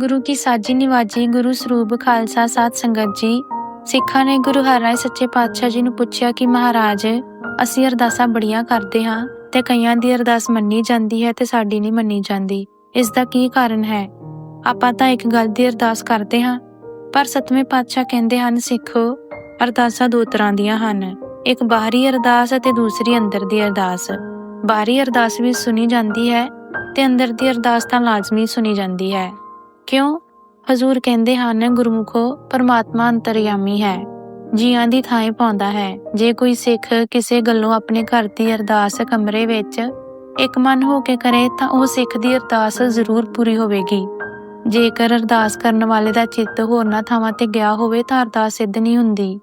ਗੁਰੂ ਕੀ ਸਾਜੀ ਨਿਵਾਜੀ, ਗੁਰੂ ਸਰੂਪ ਖਾਲਸਾ ਸਾਧ ਸੰਗਤ ਜੀ, ਸਿੱਖਾਂ ਨੇ ਗੁਰੂ ਹਰਿਰਾਏ ਸੱਚੇ ਪਾਤਸ਼ਾਹ ਜੀ ਨੂੰ ਪੁੱਛਿਆ ਕਿ ਮਹਾਰਾਜ, ਅਸੀਂ ਅਰਦਾਸਾਂ ਬੜੀਆਂ ਕਰਦੇ ਹਾਂ ਤੇ ਕਈਆਂ ਦੀ ਅਰਦਾਸ ਮੰਨੀ ਜਾਂਦੀ ਹੈ ਤੇ ਸਾਡੀ ਨਹੀਂ ਮੰਨੀ ਜਾਂਦੀ। ਇਸ ਦਾ ਕੀ ਕਾਰਨ ਹੈ? ਆਪਾਂ ਤਾਂ ਇੱਕ ਗੱਲ ਦੀ ਅਰਦਾਸ ਕਰਦੇ ਹਾਂ, ਪਰ ਸਤਵੇਂ ਪਾਤਸ਼ਾਹ ਕਹਿੰਦੇ ਹਨ, ਸਿੱਖੋ, ਅਰਦਾਸਾਂ ਦੋ ਤਰ੍ਹਾਂ ਦੀਆਂ ਹਨ। ਇੱਕ ਬਾਹਰੀ ਅਰਦਾਸ ਅਤੇ ਦੂਸਰੀ ਅੰਦਰ ਦੀ ਅਰਦਾਸ। ਬਾਹਰੀ ਅਰਦਾਸ ਵੀ ਸੁਣੀ ਜਾਂਦੀ ਹੈ ਤੇ ਅੰਦਰ ਦੀ ਅਰਦਾਸ ਤਾਂ ਲਾਜ਼ਮੀ ਸੁਣੀ ਜਾਂਦੀ ਹੈ। ਕਿਉਂ? ਹਜ਼ੂਰ ਕਹਿੰਦੇ ਹਨ, ਗੁਰਮੁਖੋ, ਪਰਮਾਤਮਾ ਅੰਤਰਯਾਮੀ ਹੈ। ਜੀਆਂ ਦੀ ਥਾਂ ਪਾਉਂਦਾ ਹੈ। ਜੇ ਕੋਈ ਸਿੱਖ ਕਿਸੇ ਗੱਲੋਂ ਆਪਣੇ ਘਰ ਦੀ ਅਰਦਾਸ ਕਮਰੇ ਵਿੱਚ ਇੱਕ ਮਨ ਹੋ ਕੇ ਕਰੇ, ਤਾਂ ਉਹ ਸਿੱਖ ਦੀ ਅਰਦਾਸ ਜ਼ਰੂਰ ਪੂਰੀ ਹੋਵੇਗੀ। ਜੇਕਰ ਅਰਦਾਸ ਕਰਨ ਵਾਲੇ ਦਾ ਚਿੱਤ ਹੋਰਨਾਂ ਥਾਵਾਂ ਤੇ ਗਿਆ ਹੋਵੇ, ਤਾਂ ਅਰਦਾਸ ਸਿੱਧ ਨਹੀਂ ਹੁੰਦੀ।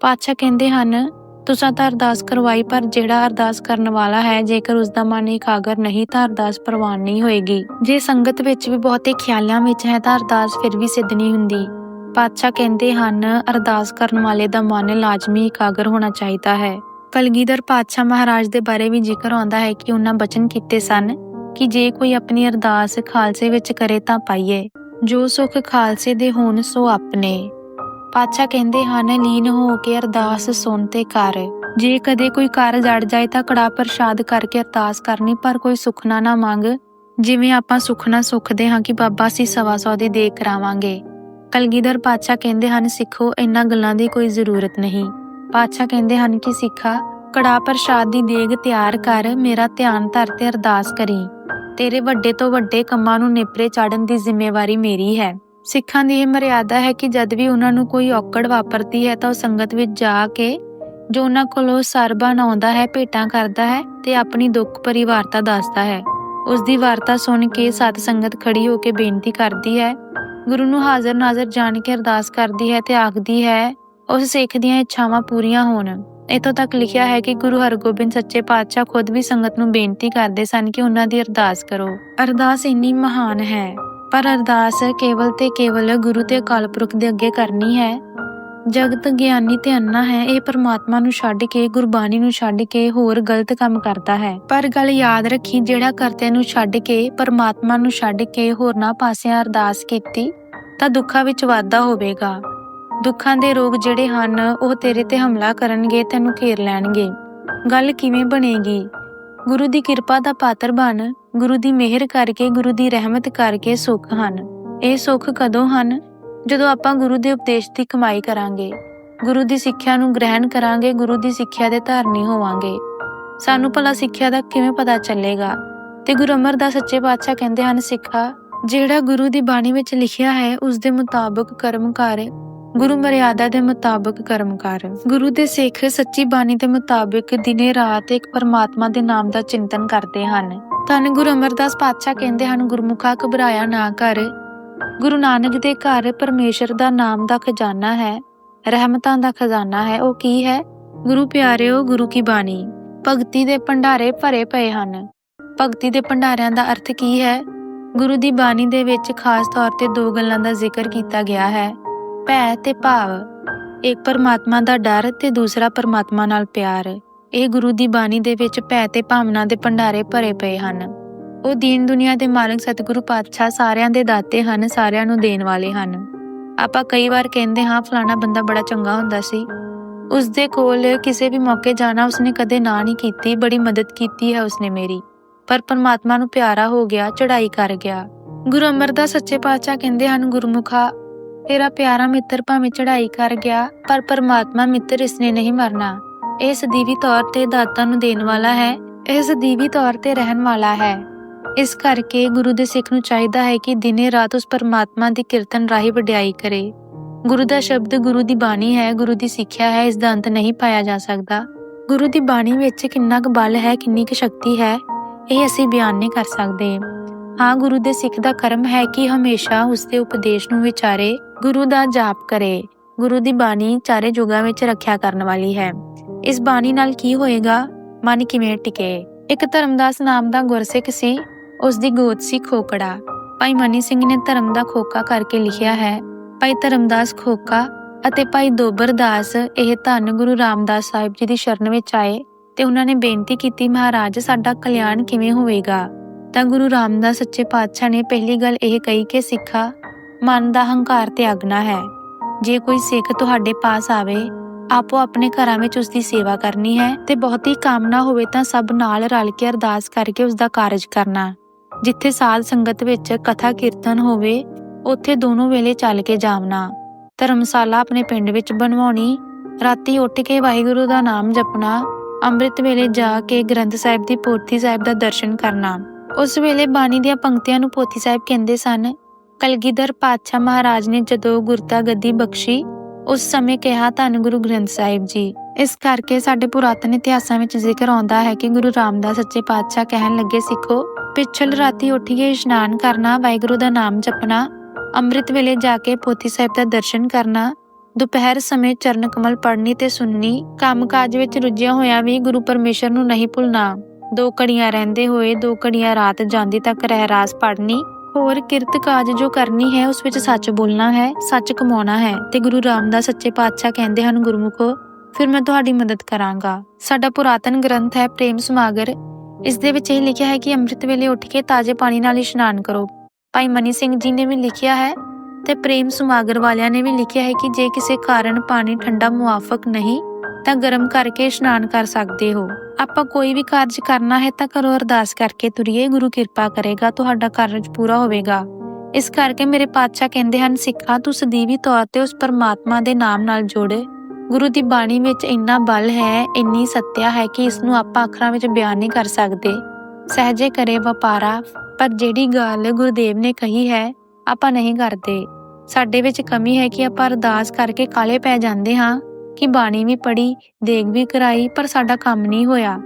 ਪਾਤਸ਼ਾਹ ਕਹਿੰਦੇ ਹਨ ਤੁਸੀਂ ਤਾਂ ਅਰਦਾਸ ਕਰਵਾਈ, ਪਰ ਜਿਹੜਾ ਅਰਦਾਸ ਕਰਨ ਵਾਲਾ ਹੈ, ਜੇਕਰ ਉਸ ਦਾ ਮਨ ਇਕਾਗਰ ਨਹੀਂ, ਤਾਂ ਅਰਦਾਸ ਪ੍ਰਵਾਨ ਨਹੀਂ ਹੋਏਗੀ। ਜੇ ਸੰਗਤ ਵਿੱਚ ਵੀ ਬਹੁਤੇ ਖਿਆਲਾਂ ਵਿੱਚ ਹੈ, ਤਾਂ ਅਰਦਾਸ ਫਿਰ ਵੀ ਸਿੱਧ ਨਹੀਂ ਹੁੰਦੀ। ਪਾਤਸ਼ਾਹ ਕਹਿੰਦੇ ਹਨ, ਅਰਦਾਸ ਕਰਨ ਵਾਲੇ ਦਾ ਮਨ ਲਾਜ਼ਮੀ ਇਕਾਗਰ ਹੋਣਾ ਚਾਹੀਦਾ ਹੈ। ਕਲਗੀਧਰ ਪਾਤਸ਼ਾਹ ਮਹਾਰਾਜ ਦੇ ਬਾਰੇ ਵੀ ਜ਼ਿਕਰ ਆਉਂਦਾ ਹੈ ਕਿ ਉਹਨਾਂ ਬਚਨ ਕੀਤੇ ਸਨ ਕਿ ਜੇ ਕੋਈ ਆਪਣੀ ਅਰਦਾਸ ਖਾਲਸੇ ਵਿੱਚ ਕਰੇ ਤਾਂ ਪਾਈਏ। ਜੋ ਸੁਖ ਖਾਲਸੇ ਦੇ ਹੋਣ, ਸੋ ਆਪਣੇ। ਪਾਤਸ਼ਾਹ ਕਹਿੰਦੇ ਹਨ, ਲੀਨ ਹੋ ਕੇ ਅਰਦਾਸ ਸੁਣ ਤੇ ਕਰ। ਜੇ ਕਦੇ ਕੋਈ ਘਰ ਜੜ ਜਾਏ ਤਾਂ ਕੜਾ ਪ੍ਰਸ਼ਾਦ ਕਰਕੇ ਅਰਦਾਸ ਕਰਨੀ, ਪਰ ਕੋਈ ਸੁਖਨਾ ਨਾ ਮੰਗ। ਜਿਵੇਂ ਆਪਾਂ ਸੁਖਨਾ ਸੁਖਦੇ ਹਾਂ ਕਿ ਬਾਬਾ ਅਸੀਂ ਸਵਾ ਸੌ ਦੀ ਦੇਖ ਕਰਾਵਾਂਗੇ। ਕਲਗੀਧਰ ਪਾਤਸ਼ਾਹ ਕਹਿੰਦੇ ਹਨ, ਸਿੱਖੋ, ਇਹਨਾਂ ਗੱਲਾਂ ਦੀ ਕੋਈ ਜ਼ਰੂਰਤ ਨਹੀਂ। ਪਾਤਸ਼ਾਹ ਕਹਿੰਦੇ ਹਨ ਕਿ ਸਿੱਖਾ, ਕੜਾ ਪ੍ਰਸ਼ਾਦ ਦੀ ਦੇਗ ਤਿਆਰ ਕਰ, ਮੇਰਾ ਧਿਆਨ ਧਰ ਤੇ ਅਰਦਾਸ ਕਰੀ। ਤੇਰੇ ਵੱਡੇ ਤੋਂ ਵੱਡੇ ਕੰਮਾਂ ਨੂੰ ਨੇਪਰੇ ਚਾੜਨ ਦੀ ਜ਼ਿੰਮੇਵਾਰੀ ਮੇਰੀ ਹੈ। ਸਿੱਖਾਂ ਦੀ ਇਹ ਮਰਿਆਦਾ ਹੈ ਕਿ ਜਦ ਵੀ ਉਹਨਾਂ ਨੂੰ ਕੋਈ ਔਕੜ ਵਾਪਰਦੀ ਹੈ ਤਾਂ ਉਹ ਸੰਗਤ ਵਿੱਚ ਜਾ ਕੇ ਜੋ ਉਹਨਾਂ ਕੋਲੋਂ ਸਰਬਨ ਆਉਂਦਾ ਹੈ, ਭੇਟਾਂ ਕਰਦਾ ਹੈ ਤੇ ਆਪਣੀ ਦੁੱਖ ਭਰੀ ਵਾਰਤਾ ਦੱਸਦਾ ਹੈ। ਉਸ ਦੀ ਵਾਰਤਾ ਸੁਣ ਕੇ ਸਤ ਸੰਗਤ ਖੜੀ ਹੋ ਕੇ ਬੇਨਤੀ ਕਰਦੀ ਹੈ, ਗੁਰੂ ਨੂੰ ਹਾਜ਼ਰ ਨਾਜ਼ਰ ਜਾਣ ਕੇ ਅਰਦਾਸ ਕਰਦੀ ਹੈ ਤੇ ਆਖਦੀ ਹੈ, ਉਸ ਸਿੱਖ ਦੀਆਂ ਇੱਛਾਵਾਂ ਪੂਰੀਆਂ ਹੋਣ। ਇਤੋਂ ਤੱਕ ਲਿਖਿਆ ਹੈ ਕਿ ਗੁਰੂ ਹਰਗੋਬਿੰਦ ਸੱਚੇ ਪਾਤਸ਼ਾਹ ਖੁਦ ਵੀ ਸੰਗਤ ਨੂੰ ਬੇਨਤੀ ਕਰਦੇ ਸਨ ਕਿ ਉਹਨਾਂ ਦੀ ਅਰਦਾਸ ਕਰੋ। ਅਰਦਾਸ ਇੰਨੀ ਮਹਾਨ ਹੈ। ਪਰ ਅਰਦਾਸ ਕੇਵਲ ਤੇ ਕੇਵਲ ਗੁਰੂ ਤੇ ਅਕਾਲ ਪੁਰਖ ਦੇ ਅੱਗੇ ਕਰਨੀ ਹੈ। ਜਗਤ ਗਿਆਨੀ ਤੇ ਅੰਨਾ ਹੈ, ਇਹ ਪਰਮਾਤਮਾ ਨੂੰ ਛੱਡ ਕੇ, ਗੁਰਬਾਣੀ ਨੂੰ ਛੱਡ ਕੇ ਹੋਰ ਗਲਤ ਕੰਮ ਕਰਦਾ ਹੈ। ਪਰ ਗੱਲ ਯਾਦ ਰੱਖੀ, ਜਿਹੜਾ ਕਰਤੇ ਨੂੰ ਛੱਡ ਕੇ, ਪਰਮਾਤਮਾ ਨੂੰ ਛੱਡ ਕੇ ਹੋਰਨਾਂ ਪਾਸਿਆਂ ਅਰਦਾਸ ਕੀਤੀ, ਤਾਂ ਦੁੱਖਾਂ ਵਿੱਚ ਵਾਧਾ ਹੋਵੇਗਾ। ਦੁੱਖਾਂ ਦੇ ਰੋਗ ਜਿਹੜੇ ਹਨ, ਉਹ ਤੇਰੇ ਤੇ ਹਮਲਾ ਕਰਨਗੇ, ਤੈਨੂੰ ਘੇਰ ਲੈਣਗੇ। ਗੱਲ ਕਿਵੇਂ ਬਣੇਗੀ? ਗੁਰੂ ਦੀ ਕਿਰਪਾ ਦਾ ਪਾਤਰ ਬਣ ਗੁਰੂ ਦੀ ਮਿਹਰ ਕਰਕੇ, ਗੁਰੂ ਦੀ ਰਹਿਮਤ ਕਰਕੇ ਸੁੱਖ ਹਨ। ਇਹ ਸੁੱਖ ਕਦੋਂ ਹਨ? ਜਦੋਂ ਆਪਾਂ ਗੁਰੂ ਦੇ ਉਪਦੇਸ਼ ਦੀ ਕਮਾਈ ਕਰਾਂਗੇ। ਗੁਰੂ ਦੀ ਸਿੱਖਿਆ ਨੂੰ ਗ੍ਰਹਿਣ ਕਰਾਂਗੇ, ਗੁਰੂ ਦੀ ਸਿੱਖਿਆ ਦੇ ਧਾਰਨੀ ਹੋਵਾਂਗੇ। ਸਾਨੂੰ ਭਲਾ ਸਿੱਖਿਆ ਦਾ ਕਿਵੇਂ ਪਤਾ ਚੱਲੇਗਾ? ਤੇ ਗੁਰੂ ਅਮਰਦਾਸ ਸੱਚੇ ਪਾਤਸ਼ਾਹ ਕਹਿੰਦੇ ਹਨ, ਸਿੱਖਾ, ਜਿਹੜਾ ਗੁਰੂ ਦੀ ਬਾਣੀ ਵਿੱਚ ਲਿਖਿਆ ਹੈ, ਉਸ ਦੇ ਮੁਤਾਬਕ ਕਰਮ ਕਰ। ਗੁਰੂ ਮਰਿਆਦਾ ਦੇ ਮੁਤਾਬਕ ਕਰਮ ਕਰ। ਗੁਰੂ ਦੇ ਸਿੱਖ ਸੱਚੀ ਬਾਣੀ ਦੇ ਮੁਤਾਬਕ ਦਿਨੇ ਰਾਤ ਇੱਕ ਪਰਮਾਤਮਾ ਦੇ ਨਾਮ ਦਾ ਚਿੰਤਨ ਕਰਦੇ ਹਨ। ਧੰਨ ਗੁਰੂ ਅਮਰਦਾਸ ਪਾਤਸ਼ਾਹ ਕਹਿੰਦੇ ਹਨ, ਗੁਰਮੁਖਾ ਘਬਰਾਇਆ ਨਾ ਕਰ। ਗੁਰੂ ਨਾਨਕ ਦੇ ਘਰ ਪਰਮੇਸ਼ਰ ਦਾ ਨਾਮ ਦਾ ਖਜ਼ਾਨਾ ਹੈ, ਰਹਿਮਤਾਂ ਦਾ ਖਜ਼ਾਨਾ ਹੈ। ਉਹ ਕੀ ਹੈ? ਗੁਰੂ ਪਿਆਰਿਓ, ਗੁਰੂ ਕੀ ਬਾਣੀ। ਭਗਤੀ ਦੇ ਭੰਡਾਰੇ ਭਰੇ ਪਏ ਹਨ। ਭਗਤੀ ਦੇ ਭੰਡਾਰਿਆਂ ਦਾ ਅਰਥ ਕੀ ਹੈ? ਗੁਰੂ ਦੀ ਬਾਣੀ ਦੇ ਵਿੱਚ ਖਾਸ ਤੌਰ ਤੇ ਦੋ ਗੱਲਾਂ ਦਾ ਜ਼ਿਕਰ ਕੀਤਾ ਗਿਆ ਹੈ। ਭੈ ਤੇ ਭਾਵ। ਇੱਕ ਪਰਮਾਤਮਾ ਦਾ ਡਰ ਤੇ ਦੂਸਰਾ ਪਰਮਾਤਮਾ ਨਾਲ ਪਿਆਰ। ਇਹ ਗੁਰੂ ਦੀ ਬਾਣੀ ਦੇ ਵਿੱਚ ਭੈ ਤੇ ਭਾਵਨਾ ਦੇ ਭੰਡਾਰੇ ਭਰੇ ਪਏ ਹਨ। ਉਹ ਦੀਨ ਦੁਨੀਆ ਦੇ ਮਾਲਕ ਸਤਿਗੁਰੂ ਪਾਤਸ਼ਾਹ ਸਾਰਿਆਂ ਦੇ ਦਾਤੇ ਹਨ, ਸਾਰਿਆਂ ਨੂੰ ਦੇਣ ਵਾਲੇ ਹਨ। ਆਪਾਂ ਕਈ ਵਾਰ ਕਹਿੰਦੇ ਹਾਂ, ਫਲਾਣਾ ਬੰਦਾ ਬੜਾ ਚੰਗਾ ਹੁੰਦਾ ਸੀ। ਉਸ ਦੇ ਕੋਲ ਕਿਸੇ ਵੀ ਮੌਕੇ ਜਾਣਾ ਉਸਨੇ ਕਦੇ ਨਾ ਨਹੀਂ ਕੀਤੀ, ਬੜੀ ਮਦਦ ਕੀਤੀ ਹੈ ਉਸਨੇ ਮੇਰੀ। ਪਰ ਪਰਮਾਤਮਾ ਨੂੰ ਪਿਆਰਾ ਹੋ ਗਿਆ ਚੜਾਈ ਕਰ ਗਿਆ। ਗੁਰੂ ਅਮਰਦਾਸ ਸੱਚੇ ਪਾਤਸ਼ਾਹ ਕਹਿੰਦੇ ਹਨ, ਗੁਰਮੁਖਾ, ਤੇਰਾ ਪਿਆਰਾ ਮਿੱਤਰ ਭਾਵੇਂ ਚੜਾਈ ਕਰ ਗਿਆ, ਪਰ ਪਰਮਾਤਮਾ ਮਿੱਤਰ ਇਸਨੇ ਨਹੀਂ ਮਰਨਾ। ਇਹ ਸਦੀਵੀ ਤੌਰ ਤੇ ਦਾਤਾਂ ਨੂੰ ਦੇਣ ਵਾਲਾ ਹੈ ਇਹ ਸਦੀਵੀ ਤੌਰ ਤੇ ਰਹਿਣ ਵਾਲਾ ਹੈ। ਇਸ ਕਰਕੇ ਗੁਰੂ ਦੇ ਸਿੱਖ ਨੂੰ ਚਾਹੀਦਾ ਹੈ ਕਿ ਦਿਨੇ ਰਾਤ ਉਸ ਪਰਮਾਤਮਾ ਦੀ ਕੀਰਤਨ ਰਾਹੀਂ ਵਡਿਆਈ ਕਰੇ। ਗੁਰੂ ਦਾ ਸ਼ਬਦ ਗੁਰੂ ਦੀ ਬਾਣੀ ਹੈ, ਗੁਰੂ ਦੀ ਸਿੱਖਿਆ ਹੈ, ਇਸ ਦਾ ਅੰਤ ਨਹੀਂ ਪਾਇਆ ਜਾ ਸਕਦਾ। ਗੁਰੂ ਦੀ ਬਾਣੀ ਵਿੱਚ ਕਿੰਨਾ ਕੁ ਬਲ ਹੈ, ਕਿੰਨੀ ਕੁ ਸ਼ਕਤੀ ਹੈ, ਇਹ ਅਸੀਂ ਬਿਆਨ ਨਹੀਂ ਕਰ ਸਕਦੇ। ਹਾਂ, ਗੁਰੂ ਦੇ ਸਿੱਖ ਦਾ ਕਰਮ ਹੈ ਕਿ ਹਮੇਸ਼ਾ ਉਸ ਦੇ ਉਪਦੇਸ਼ ਨੂੰ ਵਿਚਾਰੇ, ਗੁਰੂ ਦਾ ਜਾਪ ਕਰੇ। ਗੁਰੂ ਦੀ ਬਾਣੀ ਚਾਰੇ ਯੁਗਾਂ ਵਿੱਚ ਰੱਖਿਆ ਕਰਨ ਵਾਲੀ ਹੈ। ਇਸ ਬਾਣੀ ਨਾਲ ਕੀ ਹੋਏਗਾ? ਮਨ ਕਿਵੇਂ ਟਿਕੇ? ਇੱਕ ਧਰਮਦਾਸ ਨਾਮ ਦਾ ਗੁਰਸਿੱਖ ਸੀ ਉਸ ਦੀ ਗੋਦ ਸੀ ਖੋਕੜਾ। ਭਾਈ ਮਨੀ ਸਿੰਘ ਨੇ ਧਰਮ ਦਾ ਖੋਕਾ ਕਰਕੇ ਲਿਖਿਆ ਹੈ, ਭਾਈ ਧਰਮਦਾਸ ਖੋਕਾ ਅਤੇ ਭਾਈ ਦੋਬਰਦਾਸ, ਇਹ ਧੰਨ ਗੁਰੂ ਰਾਮਦਾਸ ਸਾਹਿਬ ਜੀ ਦੀ ਸ਼ਰਨ ਵਿੱਚ ਆਏ ਤੇ ਉਹਨਾਂ ਨੇ ਬੇਨਤੀ ਕੀਤੀ, ਮਹਾਰਾਜ, ਸਾਡਾ ਕਲਿਆਣ ਕਿਵੇਂ ਹੋਵੇਗਾ? ਤਾਂ ਗੁਰੂ ਰਾਮਦਾਸ ਸੱਚੇ ਪਾਤਸ਼ਾਹ ਨੇ ਪਹਿਲੀ ਗੱਲ ਇਹ ਕਹੀ ਕਿ ਸਿੱਖਾ, ਮਨ ਦਾ ਹੰਕਾਰ ਤੇ ਅਗਨਾ ਹੈ। ਜੇ ਕੋਈ ਸਿੱਖ ਤੁਹਾਡੇ ਪਾਸ ਆਵੇ ਆਪੋ ਆਪਣੇ ਘਰਾਂ ਵਿੱਚ ਉਸ ਦੀ ਸੇਵਾ ਕਰਨੀ ਹੈ ਤੇ ਬਹੁਤੀ ਕਾਮਨਾ ਹੋਵੇ ਤਾਂ ਸਭ ਨਾਲ ਰਲ ਕੇ ਅਰਦਾਸ ਕਰਕੇ ਉਸ ਦਾ ਕਾਰਜ ਕਰਨਾ। ਜਿੱਥੇ ਸਾਧ ਸੰਗਤ ਵਿੱਚ ਕਥਾ ਕੀਰਤਨ ਹੋਵੇ, ਉੱਥੇ ਦੋਨੋਂ ਵੇਲੇ ਚੱਲ ਕੇ ਜਾਵਣਾ। ਧਰਮਸ਼ਾਲਾ ਆਪਣੇ ਪਿੰਡ ਵਿੱਚ ਬਣਵਾਉਣੀ, ਰਾਤੀ ਉੱਠ ਕੇ ਵਾਹਿਗੁਰੂ ਦਾ ਨਾਮ ਜਪਣਾ, ਅੰਮ੍ਰਿਤ ਵੇਲੇ ਜਾ ਕੇ ਗ੍ਰੰਥ ਸਾਹਿਬ ਦੀ ਪੋਥੀ ਸਾਹਿਬ ਦਾ ਦਰਸ਼ਨ ਕਰਨਾ। ਉਸ ਵੇਲੇ ਬਾਣੀ ਦੀਆਂ ਪੰਕਤੀਆਂ ਨੂੰ ਪੋਥੀ ਸਾਹਿਬ ਕਹਿੰਦੇ ਸਨ, ਕਲਗੀਧਰ ਪਾਤਸ਼ਾਹ ਮਹਾਰਾਜ ਨੇ ਜਦੋਂ ਗੁਰਤਾ ਗੱਦੀ ਬਖਸ਼ੀ ਉਸ ਸਮੇਂ ਕਿਹਾ ਧੰਨ ਗੁਰੂ ਗ੍ਰੰਥ ਸਾਹਿਬ ਜੀ। ਇਸ ਕਰਕੇ ਸਾਡੇ ਪੁਰਾਤਨ ਇਤਿਹਾਸਾਂ ਵਿੱਚ ਜ਼ਿਕਰ ਆਉਂਦਾ ਹੈ ਕਿ ਗੁਰੂ ਰਾਮਦਾਸ ਸੱਚੇ ਪਾਤਸ਼ਾਹ ਕਹਿਣ ਲੱਗੇ, ਸਿੱਖੋ, ਪਿਛਲ ਰਾਤੀ ਉੱਠ ਕੇ ਇਸ਼ਨਾਨ ਕਰਨਾ, ਵਾਹਿਗੁਰੂ ਦਾ ਨਾਮ ਜਪਣਾ, ਅੰਮ੍ਰਿਤ ਵੇਲੇ ਜਾ ਕੇ ਪੋਥੀ ਸਾਹਿਬ ਦਾ ਦਰਸ਼ਨ ਕਰਨਾ, ਦੁਪਹਿਰ ਸਮੇਂ ਚਰਨ ਕਮਲ ਪੜ੍ਹਨੀ ਤੇ ਸੁਣਨੀ, ਕੰਮਕਾਜ ਵਿੱਚ ਰੁੱਝਿਆ ਹੋਇਆ ਵੀ ਗੁਰੂ ਪਰਮੇਸ਼ਰ ਨੂੰ ਨਹੀਂ ਭੁੱਲਣਾ। ਦੋ ਘੜੀਆਂ ਰਹਿੰਦੇ ਹੋਏ, ਦੋ ਘੜੀਆਂ ਰਾਤ ਜਾਂਦੀ ਤੱਕ ਰਹਿਰਾਸ ਪੜ੍ਹਨੀ ਹੋਰ ਕਿਰਤ ਕਾਜ ਜੋ ਕਰਨੀ ਹੈ, ਉਸ ਵਿੱਚ ਸੱਚ ਬੋਲਣਾ ਹੈ, ਸੱਚ ਕਮਾਉਣਾ ਹੈ। ਤੇ ਗੁਰੂ ਰਾਮਦਾਸ ਸੱਚੇ ਪਾਤਸ਼ਾਹ ਕਹਿੰਦੇ ਹਨ, ਗੁਰਮੁਖੋ, ਫਿਰ ਮੈਂ ਤੁਹਾਡੀ ਮਦਦ ਕਰਾਂਗਾ। ਸਾਡਾ ਪੁਰਾਤਨ ਗ੍ਰੰਥ ਹੈ, ਪ੍ਰੇਮ ਸਮਾਗਰ। ਇਸ ਦੇ ਵਿੱਚ ਇਹ ਲਿਖਿਆ ਹੈ ਕਿ ਅੰਮ੍ਰਿਤ ਵੇਲੇ ਉੱਠ ਕੇ ਤਾਜ਼ੇ ਪਾਣੀ ਨਾਲ ਇਸ਼ਨਾਨ ਕਰੋ। ਭਾਈ ਮਨੀ ਸਿੰਘ ਜੀ ਨੇ ਵੀ ਲਿਖਿਆ ਹੈ ਤੇ ਪ੍ਰੇਮ ਸਮਾਗਰ ਵਾਲਿਆਂ ਨੇ ਵੀ ਲਿਖਿਆ ਹੈ ਕਿ ਜੇ ਕਿਸੇ ਕਾਰਨ ਪਾਣੀ ਠੰਡਾ ਮੁਆਫਕ ਨਹੀਂ ਤਾਂ ਗਰਮ ਕਰਕੇ ਇਸ਼ਨਾਨ ਕਰ ਸਕਦੇ ਹੋ। ਆਪਾਂ ਕੋਈ ਵੀ ਕਾਰਜ ਕਰਨਾ ਹੈ ਤਾਂ ਘਰੋਂ ਅਰਦਾਸ ਕਰਕੇ ਤੁਰੀਏ, ਗੁਰੂ ਕਿਰਪਾ ਕਰੇਗਾ, ਤੁਹਾਡਾ ਕਾਰਜ ਪੂਰਾ ਹੋਵੇਗਾ। ਇਸ ਕਰਕੇ ਮੇਰੇ ਪਾਤਸ਼ਾਹ ਕਹਿੰਦੇ ਹਨ, ਸਿੱਖਾਂ ਤੂੰ ਸਦੀਵੀ ਤੌਰ ਤੇ ਉਸ ਪਰਮਾਤਮਾ ਦੇ ਨਾਮ ਨਾਲ ਜੁੜ। ਗੁਰੂ ਦੀ ਬਾਣੀ ਵਿੱਚ ਇੰਨਾ ਬਲ ਹੈ, ਇੰਨੀ ਸੱਤਿਆ ਹੈ ਕਿ ਇਸ ਨੂੰ ਆਪਾਂ ਅੱਖਰਾਂ ਵਿੱਚ ਬਿਆਨ ਨਹੀਂ ਕਰ ਸਕਦੇ। ਸਹਜੇ ਕਰੇ ਵਪਾਰਾ, ਪਰ ਜਿਹੜੀ ਗੱਲ ਗੁਰਦੇਵ ਨੇ ਕਹੀ ਹੈ, ਆਪਾਂ ਨਹੀਂ ਕਰਦੇ। ਸਾਡੇ ਵਿੱਚ ਕਮੀ ਹੈ ਕਿ ਆਪਾਂ ਅਰਦਾਸ ਕਰਕੇ ਕਾਲੇ ਪੈ ਜਾਂਦੇ ਹਾਂ। ਕਿ ਬਾਣੀ ਵੀ ਪੜੀ ਦੇਗ ਵੀ ਕਰਾਈ, ਪਰ ਸਾਡਾ ਕੰਮ ਨਹੀਂ ਹੋਇਆ।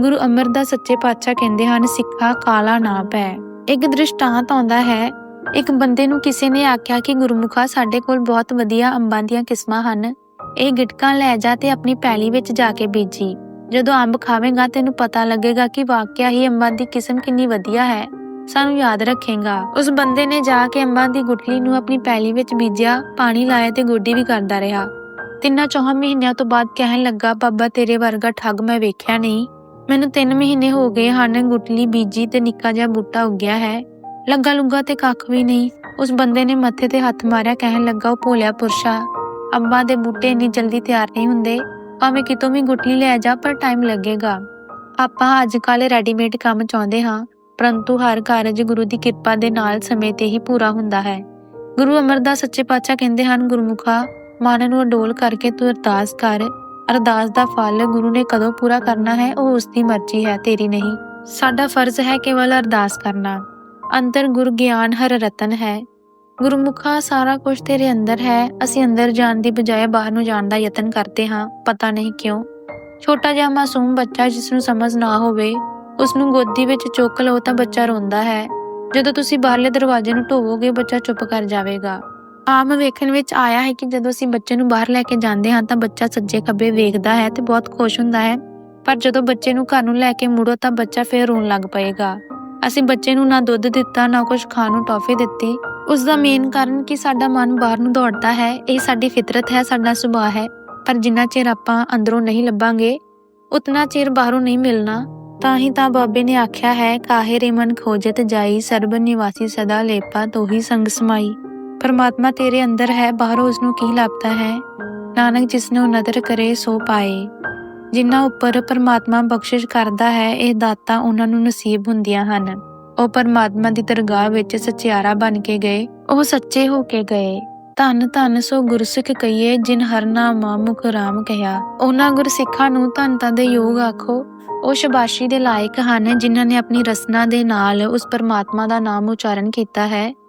ਗੁਰੂ ਅਮਰਦਾਸ ਸੱਚੇ ਪਾਤਸ਼ਾਹ ਕਹਿੰਦੇ ਹਨ, ਸਿੱਖਾ ਕਾਲਾ ਨਾ ਪੈ। ਇੱਕ ਦ੍ਰਿਸ਼ਟਾਂਤ ਆਉਂਦਾ ਹੈ, ਇੱਕ ਬੰਦੇ ਨੂੰ ਕਿਸੇ ਨੇ ਆਖਿਆ ਕਿ ਗੁਰਮੁਖਾ ਸਾਡੇ ਕੋਲ ਬਹੁਤ ਵਧੀਆ ਅੰਬਾਂ ਦੀਆਂ ਕਿਸਮਾਂ ਹਨ। ਇਹ ਗਿਟਕਾਂ ਲੈ ਜਾ ਤੇ ਆਪਣੀ ਪੈਲੀ ਵਿੱਚ ਜਾ ਕੇ ਬੀਜੀ। ਜਦੋਂ ਅੰਬ ਖਾਵੇਂਗਾ, ਤੈਨੂੰ ਪਤਾ ਲੱਗੇਗਾ ਕਿ ਵਾਕਿਆ ਹੀ ਅੰਬਾਂ ਦੀ ਕਿਸਮ ਕਿੰਨੀ ਵਧੀਆ ਹੈ। ਸਾਨੂੰ ਯਾਦ ਰੱਖੇਗਾ। ਉਸ ਬੰਦੇ ਨੇ ਜਾ ਕੇ ਅੰਬਾਂ ਦੀ ਗੁਟਲੀ ਨੂੰ ਆਪਣੀ ਪੈਲੀ ਵਿੱਚ ਬੀਜਿਆ, ਪਾਣੀ ਲਾਇਆ ਤੇ ਗੋਡੀ ਵੀ ਕਰਦਾ ਰਿਹਾ। ਤਿੰਨਾਂ ਚੌਹਾਂ ਮਹੀਨਿਆਂ ਤੋਂ ਬਾਅਦ ਕਹਿਣ ਲੱਗਾ, ਬਾਬਾ, ਤੇਰੇ ਵਰਗਾ ਠੱਗ ਮੈਂ ਵੇਖਿਆ ਨਹੀਂ। ਮੈਨੂੰ 3 ਮਹੀਨੇ ਹੋ ਗਏ ਹਨ, ਗੁਟਲੀ, ਬੀਜੀ ਤੇ ਨਿੱਕਾ ਜਿਹਾ ਬੂਟਾ ਉੱਗਿਆ ਹੈ। ਲੱਗਾ ਲੁੱਗਾ ਤੇ ਕੱਖ ਵੀ ਨਹੀਂ। ਉਸ ਬੰਦੇ ਨੇ ਮੱਥੇ ਤੇ ਹੱਥ ਮਾਰਿਆ, ਕਹਿਣ ਲੱਗਾ, ਉਹ ਭੋਲਿਆ ਪੁਰਸ਼ਾ, ਅੰਬਾਂ ਦੇ ਬੂਟੇ ਇੰਨੀ ਜਲਦੀ ਤਿਆਰ ਨਹੀਂ ਹੁੰਦੇ। ਭਾਵੇਂ ਕਿਤੋਂ ਵੀ ਗੁਟਲੀ ਲੈ ਜਾ, ਪਰ ਟਾਈਮ ਲੱਗੇਗਾ। ਆਪਾਂ ਅੱਜ ਕੱਲ ਰੈਡੀਮੇਡ ਕੰਮ ਚਾਹੁੰਦੇ ਹਾਂ, ਪਰੰਤੂ ਹਰ ਕਾਰਜ ਗੁਰੂ ਦੀ ਕਿਰਪਾ ਦੇ ਨਾਲ ਸਮੇਂ ਤੇ ਹੀ ਪੂਰਾ ਹੁੰਦਾ ਹੈ। ਗੁਰੂ ਅਮਰਦਾਸ ਸੱਚੇ ਪਾਤਸ਼ਾਹ ਕਹਿੰਦੇ ਹਨ, ਗੁਰਮੁਖਾ ਮਨ ਨੂੰ ਅਡੋਲ ਕਰਕੇ ਤੂੰ ਅਰਦਾਸ ਕਰ। ਅਰਦਾਸ ਦਾ ਫਲ ਗੁਰੂ ਨੇ ਕਦੋਂ ਪੂਰਾ ਕਰਨਾ ਹੈ, ਉਹ ਉਸ ਦੀ ਮਰਜ਼ੀ ਹੈ, ਤੇਰੀ ਨਹੀਂ। ਸਾਡਾ ਫਰਜ਼ ਹੈ ਕੇਵਲ ਅਰਦਾਸ ਕਰਨਾ। ਅੰਦਰ ਗੁਰ ਗਿਆਨ ਹਰ ਰਤਨ ਹੈ। ਗੁਰਮੁਖਾ ਸਾਰਾ ਕੁਝ ਤੇਰੇ ਅੰਦਰ ਹੈ। ਅਸੀਂ ਅੰਦਰ ਜਾਣ ਦੀ ਬਜਾਏ ਬਾਹਰ ਨੂੰ ਜਾਣ ਦਾ ਯਤਨ ਕਰਦੇ ਹਾਂ, ਪਤਾ ਨਹੀਂ ਕਿਉਂ। ਛੋਟਾ ਜਿਹਾ ਮਾਸੂਮ ਬੱਚਾ ਜਿਸ ਨੂੰ ਸਮਝ ਨਾ ਹੋਵੇ, ਉਸ ਨੂੰ ਗੋਦੀ ਵਿੱਚ ਚੁੱਕ ਲਓ ਤਾਂ ਬੱਚਾ ਰੋਂਦਾ ਹੈ। ਜਦੋਂ ਤੁਸੀਂ ਬਾਹਰਲੇ ਦਰਵਾਜ਼ੇ ਨੂੰ ਢੋਵੋਗੇ, ਬੱਚਾ ਚੁੱਪ ਕਰ ਜਾਵੇਗਾ। ਆਮ ਵੇਖਣ ਵਿੱਚ ਆਇਆ ਹੈ ਕਿ ਜਦੋਂ ਅਸੀਂ ਬੱਚੇ ਨੂੰ ਬਾਹਰ ਲੈ ਕੇ ਜਾਂਦੇ ਹਾਂ ਤਾਂ ਬੱਚਾ ਸੱਜੇ ਖੱਬੇ ਵੇਖਦਾ ਹੈ ਤੇ ਬਹੁਤ ਖੁਸ਼ ਹੁੰਦਾ ਹੈ। ਪਰ ਜਦੋਂ ਬੱਚੇ ਨੂੰ ਘਰ ਨੂੰ ਲੈ ਕੇ ਮੁੜੋ ਤਾਂ ਬੱਚਾ ਫੇਰ ਰੋਣ ਲੱਗ ਪਏਗਾ। ਅਸੀਂ ਬੱਚੇ ਨੂੰ ਨਾ ਦੁੱਧ ਦਿੱਤਾ, ਨਾ ਕੁਝ ਖਾਣ ਨੂੰ ਟੌਫੀ ਦਿੱਤੀ। ਉਸ ਦਾ ਮੇਨ ਕਾਰਨ ਕਿ ਸਾਡਾ ਮਨ ਬਾਹਰ ਨੂੰ ਦੌੜਦਾ ਹੈ। ਇਹ ਸਾਡੀ ਫਿਤਰਤ ਹੈ, ਸਾਡਾ ਸੁਭਾਅ ਹੈ। ਪਰ ਜਿੰਨਾ ਚਿਰ ਆਪਾਂ ਅੰਦਰੋਂ ਨਹੀਂ ਲੱਭਾਂਗੇ, ਉਤਨਾ ਚਿਰ ਬਾਹਰੋਂ ਨਹੀਂ ਮਿਲਣਾ। ਤਾਂ ਹੀ ਤਾਂ ਬਾਬੇ ਨੇ ਆਖਿਆ ਹੈ, ਕਾਹੇ ਰੇ ਮਨ ਖੋਜਤ ਜਾਈ, ਸਰਬ ਨਿਵਾਸੀ ਸਦਾ ਲੇਪਾ ਤੋਹੀ ਸੰਗ ਸਮਾਈ। ਪਰਮਾਤਮਾ ਤੇਰੇ ਅੰਦਰ ਹੈ, ਬਾਹਰੋਂ ਉਸ ਨੂੰ ਕੀ ਲੱਭਦਾ ਹੈ? ਨਾਨਕ ਜਿਸ ਨੂੰ ਨਦਰ ਕਰੇ, ਸੋ ਪਾਏ। ਜਿਨ੍ਹਾਂ ਉੱਪਰ ਪਰਮਾਤਮਾ ਬਖਸ਼ਿਸ਼ ਕਰਦਾ ਹੈ, ਇਹ ਦਾਤਾਂ ਉਹਨਾਂ ਨੂੰ ਨਸੀਬ ਹੁੰਦੀਆਂ ਹਨ। ਉਹ ਪਰਮਾਤਮਾ ਦੀ ਦਰਗਾਹ ਵਿੱਚ ਸਚਿਆਰਾ ਬਣ ਕੇ ਗਏ, ਉਹ ਸੱਚੇ ਹੋ ਕੇ ਗਏ। ਧੰਨ ਧੰਨ ਸੋ ਗੁਰਸਿੱਖ ਕਹੀਏ, ਜਿਨ ਹਰ ਨਾਮਾ ਮੁਖ ਰਾਮ ਕਹਿਆ ਉਹਨਾਂ ਗੁਰਸਿੱਖਾਂ ਨੂੰ ਧੰਨ ਦੇ ਯੋਗ ਆਖੋ। ਉਹ ਸ਼ਬਾਸ਼ੀ ਦੇ ਲਾਇਕ ਹਨ, ਜਿਨ੍ਹਾਂ ਨੇ ਆਪਣੀ ਰਸਨਾ ਦੇ ਨਾਲ ਉਸ ਪਰਮਾਤਮਾ ਦਾ ਨਾਮ ਉਚਾਰਨ ਕੀਤਾ ਹੈ।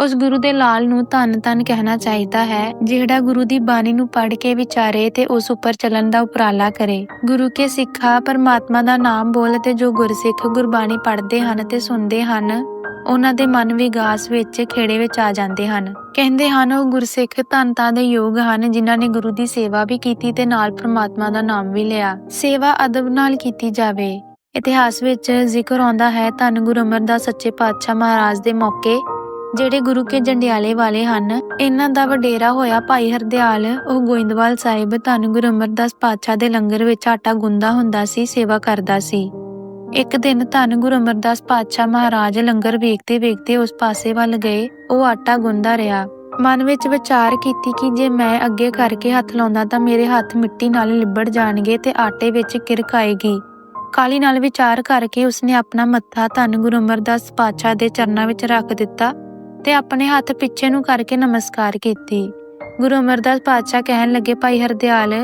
ਉਸ ਗੁਰੂ ਦੇ ਲਾਲ ਨੂੰ ਧੰਨ ਧੰਨ ਕਹਿਣਾ ਚਾਹੀਦਾ ਹੈ, ਜਿਹੜਾ ਗੁਰੂ ਦੀ ਬਾਣੀ ਨੂੰ ਪੜ੍ਹ ਕੇ ਵਿਚਾਰੇ ਤੇ ਉਸ ਉੱਪਰ ਚੱਲਣ ਦਾ ਉਪਰਾਲਾ ਕਰੇ। ਗੁਰੂ ਕੇ ਸਿੱਖਾ ਪਰਮਾਤਮਾ ਦਾ ਨਾਮ ਬੋਲ ਤੇ ਜੋ ਗੁਰਸਿੱਖ ਗੁਰਬਾਣੀ ਪੜ੍ਹਦੇ ਹਨ ਤੇ ਸੁਣਦੇ ਹਨ, ਉਹਨਾਂ ਦੇ ਮਨ ਵਿਗਾਸ ਵਿੱਚ ਖੇੜੇ ਵਿੱਚ ਆ ਜਾਂਦੇ ਹਨ। ਕਹਿੰਦੇ ਹਨ, ਉਹ ਗੁਰਸਿੱਖ ਧੰਨਤਾ ਦੇ ਯੋਗ ਹਨ, ਜਿਨ੍ਹਾਂ ਨੇ ਗੁਰੂ ਦੀ ਸੇਵਾ ਵੀ ਕੀਤੀ ਤੇ ਨਾਲ ਪ੍ਰਮਾਤਮਾ ਦਾ ਨਾਮ ਵੀ ਲਿਆ। ਸੇਵਾ ਅਦਬ ਨਾਲ ਕੀਤੀ ਜਾਵੇ। ਇਤਿਹਾਸ ਵਿੱਚ ਜ਼ਿਕਰ ਆਉਂਦਾ ਹੈ, ਧੰਨ ਗੁਰੂ ਅਮਰਦਾਸ ਸੱਚੇ ਪਾਤਸ਼ਾਹ ਮਹਾਰਾਜ ਦੇ ਮੌਕੇ ਜਿਹੜੇ ਗੁਰੂ ਕੇ ਜੰਡਿਆਲੇ ਵਾਲੇ ਹਨ, ਇਹਨਾਂ ਦਾ ਵਡੇਰਾ ਹੋਇਆ ਭਾਈ ਹਰਦਿਆਲ। ਉਹ ਗੋਇੰਦਵਾਲ ਸਾਹਿਬ ਧੰਨ ਗੁਰੂ ਅਮਰਦਾਸ ਪਾਤਸ਼ਾਹ ਦੇ ਲੰਗਰ ਵਿੱਚ ਆਟਾ ਗੁੰਦਾ ਹੁੰਦਾ ਸੀ, ਸੇਵਾ ਕਰਦਾ ਸੀ। ਇੱਕ ਦਿਨ ਧੰਨ ਗੁਰੂ ਅਮਰਦਾਸ ਪਾਤਸ਼ਾਹ ਮਹਾਰਾਜ ਲੰਗਰ ਵੇਖਦੇ ਵੇਖਦੇ ਉਸ ਪਾਸੇ ਵੱਲ ਗਏ, ਉਹ ਆਟਾ ਗੁੰਦਾ ਰਿਹਾ। ਮਨ ਵਿੱਚ ਵਿਚਾਰ ਕੀਤੀ ਕਿ ਜੇ ਮੈਂ ਅੱਗੇ ਕਰਕੇ ਹੱਥ ਲਾਉਂਦਾ ਤਾਂ ਮੇਰੇ ਹੱਥ ਮਿੱਟੀ ਨਾਲ ਲਿਬੜ ਜਾਣਗੇ ਤੇ ਆਟੇ ਵਿੱਚ ਕਿਰਕ ਆਏਗੀ। ਕਾਲੀ ਨਾਲ ਵਿਚਾਰ ਕਰਕੇ ਉਸਨੇ ਆਪਣਾ ਮੱਥਾ ਧੰਨ ਗੁਰੂ ਅਮਰਦਾਸ ਪਾਤਸ਼ਾਹ ਦੇ ਚਰਨਾਂ ਵਿੱਚ ਰੱਖ ਦਿੱਤਾ। ਤੇ ਆਪਣੇ ਹੱਥ ਪਿੱਛੇ ਨੂੰ ਕਰਕੇ ਨਮਸਕਾਰ ਕੀਤੀ। ਗੁਰੂ ਅਮਰਦਾਸ ਪਾਤਸ਼ਾਹ ਕਹਿਣ ਲੱਗੇ, ਭਾਈ ਹਰਦਿਆਲ,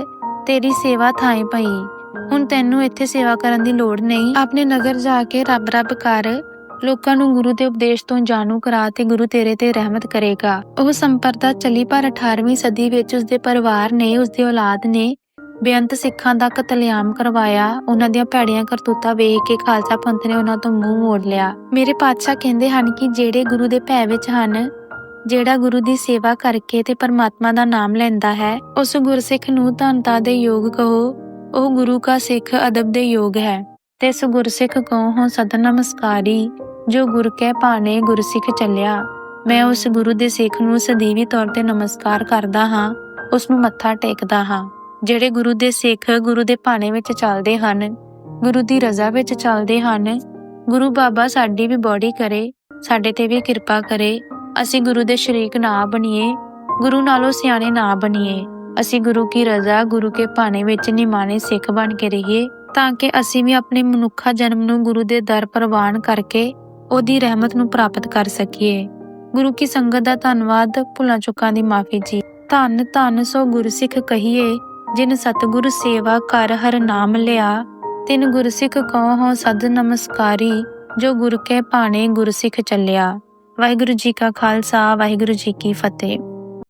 ਤੇਰੀ ਸੇਵਾ ਥਾਂ ਪਈ। ਹੁਣ ਤੈਨੂੰ ਇੱਥੇ ਸੇਵਾ ਕਰਨ ਦੀ ਲੋੜ ਨਹੀਂ। ਆਪਣੇ ਨਗਰ ਜਾ ਕੇ ਰੱਬ ਰੱਬ ਕਰ। ਲੋਕਾਂ ਨੂੰ ਗੁਰੂ ਦੇ ਉਪਦੇਸ਼ ਤੋਂ ਜਾਣੂ ਕਰਾ ਤੇ ਗੁਰੂ ਤੇਰੇ ਤੇ ਰਹਿਮਤ ਕਰੇਗਾ। ਉਹ ਸੰਪਰਦਾ ਚਲੀ, ਪਰ 18ਵੀਂ ਸਦੀ ਵਿੱਚ ਉਸਦੇ ਪਰਿਵਾਰ ਨੇ, ਉਸਦੀ ਔਲਾਦ ਨੇ ਬੇਅੰਤ ਸਿੱਖਾਂ ਦਾ ਕਤਲੇਆਮ ਕਰਵਾਇਆ, ਉਹਨਾਂ ਦੀਆਂ ਭੈੜੀਆਂ ਕਰਤੂਤਾਂ ਵੇਖ ਕੇ ਖਾਲਸਾ ਪੰਥ ਨੇ ਉਹਨਾਂ ਤੋਂ ਮੂੰਹ ਮੋੜ ਲਿਆ। ਮੇਰੇ ਪਾਤਸ਼ਾਹ ਕਹਿੰਦੇ ਹਨ ਕਿ ਜਿਹੜੇ ਗੁਰੂ ਦੇ ਭੈ ਵਿੱਚ ਹਨ, ਜਿਹੜਾ ਗੁਰੂ ਦੀ ਸੇਵਾ ਕਰਕੇ ਤੇ ਪਰਮਾਤਮਾ ਦਾ ਨਾਮ ਲੈਂਦਾ ਹੈ, ਉਸ ਗੁਰਸਿੱਖ ਨੂੰ ਧੰਨਤਾ ਦੇ ਯੋਗ ਕਹੋ, ਉਹ ਗੁਰੂ ਕਾ ਸਿੱਖ ਅਦਬ ਦੇ ਯੋਗ ਹੈ। ਤੇ ਇਸ ਗੁਰਸਿੱਖ ਕਹੋ ਹੋ ਸਦਾ ਨਮਸਕਾਰੀ, ਜੋ ਗੁਰ ਕੈ ਭਾਣੇ ਗੁਰਸਿੱਖ ਚੱਲਿਆ। ਮੈਂ ਉਸ ਗੁਰੂ ਦੇ ਸਿੱਖ ਨੂੰ ਸਦੀਵੀ ਤੌਰ ਤੇ ਨਮਸਕਾਰ ਕਰਦਾ ਹਾਂ, ਉਸ ਨੂੰ ਮੱਥਾ ਟੇਕਦਾ ਹਾਂ। ਜਿਹੜੇ ਗੁਰੂ ਦੇ ਸਿੱਖ ਗੁਰੂ ਦੇ ਭਾਣੇ ਵਿੱਚ ਚੱਲਦੇ ਹਨ, ਗੁਰੂ ਦੀ ਰਜ਼ਾ ਵਿੱਚ ਚੱਲਦੇ ਹਨ, ਗੁਰੂ ਬਾਬਾ ਸਾਡੀ ਵੀ ਬੋੜੀ ਕਰੇ, ਸਾਡੇ ਤੇ ਵੀ ਕਿਰਪਾ ਕਰੇ, ਅਸੀਂ ਗੁਰੂ ਦੇ ਸ਼ਰੀਕ ਨਾ ਬਣੀਏ, ਗੁਰੂ ਨਾਲੋਂ ਸਿਆਣੇ ਨਾ ਬਣੀਏ, ਅਸੀਂ ਗੁਰੂ ਕੀ ਰਜ਼ਾ, ਗੁਰੂ ਕੇ ਭਾਣੇ ਵਿੱਚ ਨਿਮਾਣੇ ਸਿੱਖ ਬਣ ਕੇ ਰਹੀਏ, ਤਾਂ ਕਿ ਅਸੀਂ ਵੀ ਆਪਣੇ ਮਨੁੱਖਾ ਜਨਮ ਨੂੰ ਗੁਰੂ ਦੇ ਦਰ ਪ੍ਰਵਾਨ ਕਰਕੇ ਉਹਦੀ ਰਹਿਮਤ ਨੂੰ ਪ੍ਰਾਪਤ ਕਰ ਸਕੀਏ। ਗੁਰੂ ਕੀ ਸੰਗਤ ਦਾ ਧੰਨਵਾਦ, ਭੁੱਲਾਂ ਚੁੱਕਾਂ ਦੀ ਮਾਫੀ ਜੀ। ਧੰਨ ਧੰਨ ਸੋ ਗੁਰਸਿੱਖ ਕਹੀਏ ਜਿਨ ਸਤਿਗੁਰ ਸੇਵਾ ਕਰ ਹਰ ਨਾਮ ਲਿਆ, ਤਿਨ ਗੁਰਸਿੱਖ ਕਉ ਹੋ ਸਦ ਨਮਸਕਾਰੀ, ਜੋ ਗੁਰ ਕੇ ਭਾਣੇ ਗੁਰਸਿੱਖ ਚੱਲਿਆ। ਵਾਹਿਗੁਰੂ ਜੀ ਕਾ ਖਾਲਸਾ, ਵਾਹਿਗੁਰੂ ਜੀ ਕੀ ਫਤਿਹ।